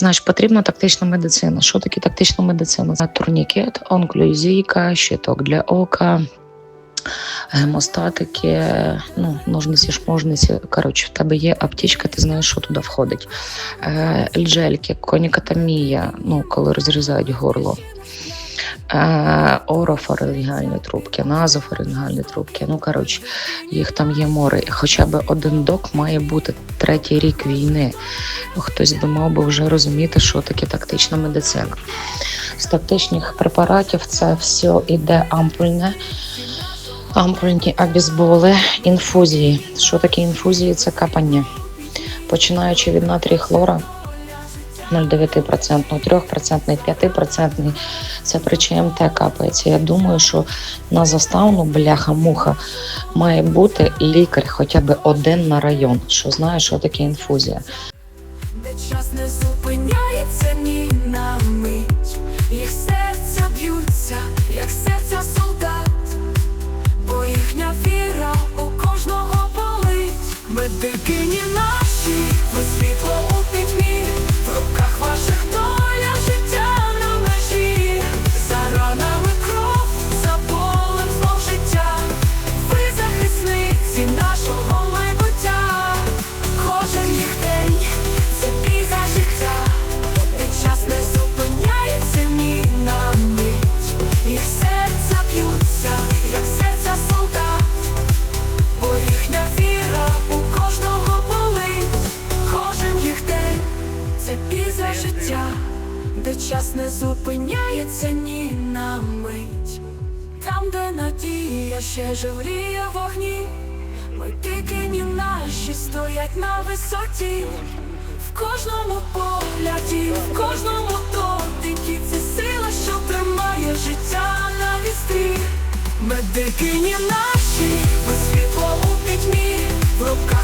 Значить, потрібна тактична медицина. Що таке тактична медицина? Це турнікет, онклюзійка, щиток для ока. Гемостатики, ну, ножниці, шможниці. Коротше, в тебе є аптечка, ти знаєш, що туди входить. Е, Джельки, конікатомія, ну, коли розрізають горло. Е, трубки, назофарингальні трубки. Ну, коротше, їх там є море. Хоча б один док має бути третій рік війни. Ну, Хтось би мав би вже розуміти, що таке тактична медицина. З тактичних препаратів це все іде ампульне. Ампульні обізболи, інфузії. Що таке інфузії? Це капання. Починаючи від натрій хлора 0,9%, 3%, 5%. Це при ЧМТ капається. Я думаю, що на заставну бляха-муха має бути лікар хоча б один на район, що знає, що таке інфузія. Де час не зупиняється ні на мить, їх серця б'ються, як серця солдат, бо їхня віра у кожного болить. Медикині наші, бій за життя, де час не зупиняється ні на мить. Там, де надія ще живріє вогні, Медикині наші стоять на висоті, в кожному погляді, в кожному дотикі це сила, що тримає життя на вістрі. Медикині наші, ви світло у пітьмі, в руках